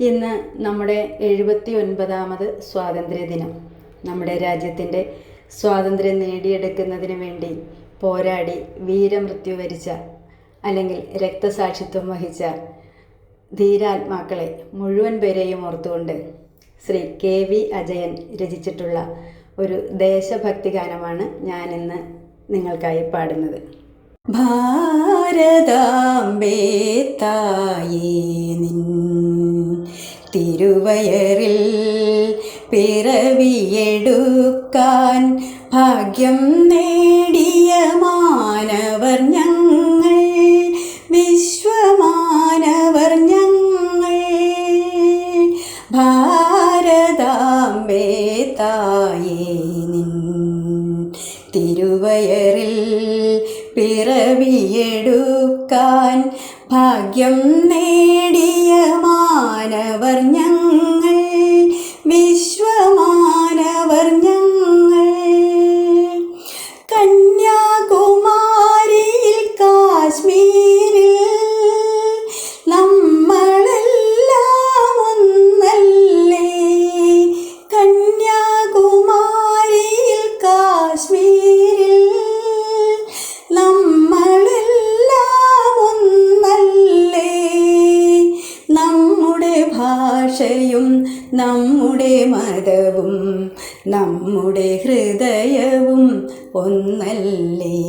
ഇന്ന് നമ്മുടെ എഴുപത്തി ഒൻപതാമത് സ്വാതന്ത്ര്യ ദിനം നമ്മുടെ രാജ്യത്തിന്റെ സ്വാതന്ത്ര്യം നേടിയെടുക്കുന്നതിന് വേണ്ടി പോരാടി വീരമൃത്യു വരിച്ച അല്ലെങ്കിൽ രക്തസാക്ഷിത്വം വഹിച്ച ധീരാത്മാക്കളെ മുഴുവൻ പേരെയും ഓർത്തുകൊണ്ട് ശ്രീ കെ വി അജയൻ രചിച്ചിട്ടുള്ള ഒരു ദേശഭക്തി ഗാനമാണ് നിങ്ങൾക്കായി പാടുന്നത്. ഭാരതാംബേ തായേ നിൻ തിരുവയറിൽ പിറവിയെടുക്കാൻ ഭാഗ്യം നേടിയ മാനവർ ഞങ്ങൾ വിശ്വമാനവർ ഞങ്ങൾ. ഭാരതാംബേ തായേ നിൻ തിരുവയറിൽ പിറവിയെടുക്കാൻ ഭാഗ്യം നേടിയ മാനവർ ഭാഷയും നമ്മുടെ മതവും നമ്മുടെ ഹൃദയവും ഒന്നല്ലേ?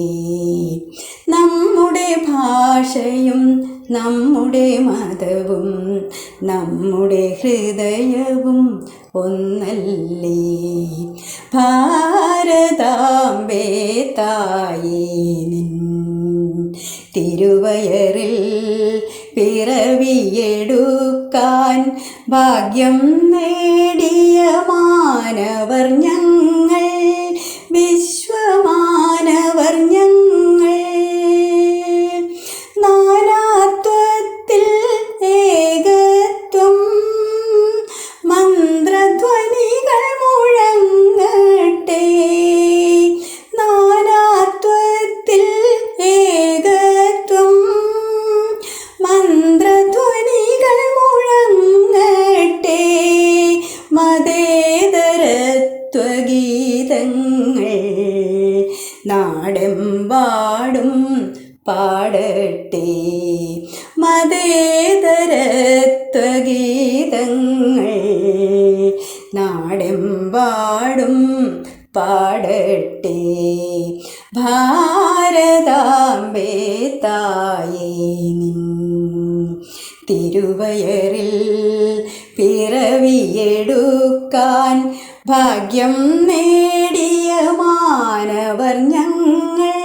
നമ്മുടെ ഭാഷയും നമ്മുടെ മതവും നമ്മുടെ ഹൃദയവും ഒന്നല്ലേ? ഭാരതാംബേ തായേനിൻ തിരുവയറിൽ തിരുവയറിൽ പിറവിയെടുക്കാൻ ഭാഗ്യം നേടിയ മാനവർ ഞങ്ങൾ വിശ്വമാനവർ നാടെമ്പാടും പാടട്ടെ. മതേതരത്വഗീതങ്ങൾ നാടെമ്പാടും പാടട്ടെ. ഭാരതാംബേ നിൻ തിരുവയറിൽ പിറവിയെടുക്കാൻ ഭാഗ്യം നേടിയ മാനവർ ഞങ്ങൾ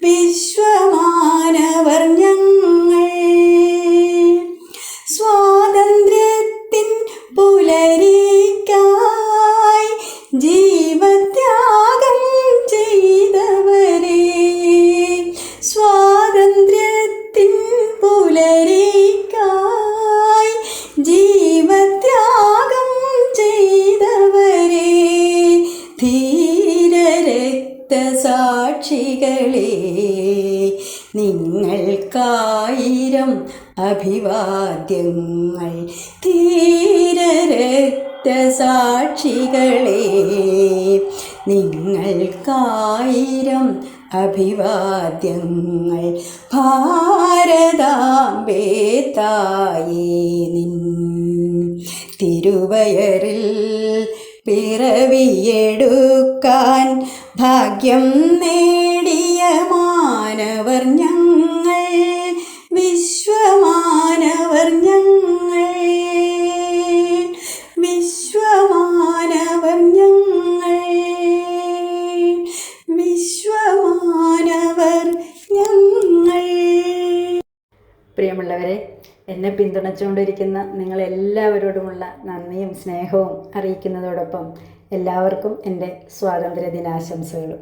വിശ്വമാനവർ ധീരരക്തസാക്ഷികളെ നിങ്ങൾക്കായിരം അഭിവാദ്യങ്ങൾ. ധീരരക്തസാക്ഷികളെ നിങ്ങൾക്കായിരം അഭിവാദ്യങ്ങൾ. ഭാരതാംബേ നിൻ തിരുവയറിൽ പിറവിയെടുക്കാൻ ഭാഗ്യം നേടിയ മാനവർ ഞങ്ങൾ വിശ്വമാനവർ ഞങ്ങൾ വിശ്വമാനവർ ഞങ്ങൾ വിശ്വമാനവർ ഞങ്ങൾ. പ്രിയമുള്ളവരെ എന്നെ പിന്തുണച്ചുകൊണ്ടിരിക്കുന്ന നിങ്ങളെല്ലാവരോടുമുള്ള നന്ദിയും സ്നേഹവും അറിയിക്കുന്നതോടൊപ്പം എല്ലാവർക്കും എന്റെ സ്വാതന്ത്ര്യ ദിനാശംസകളും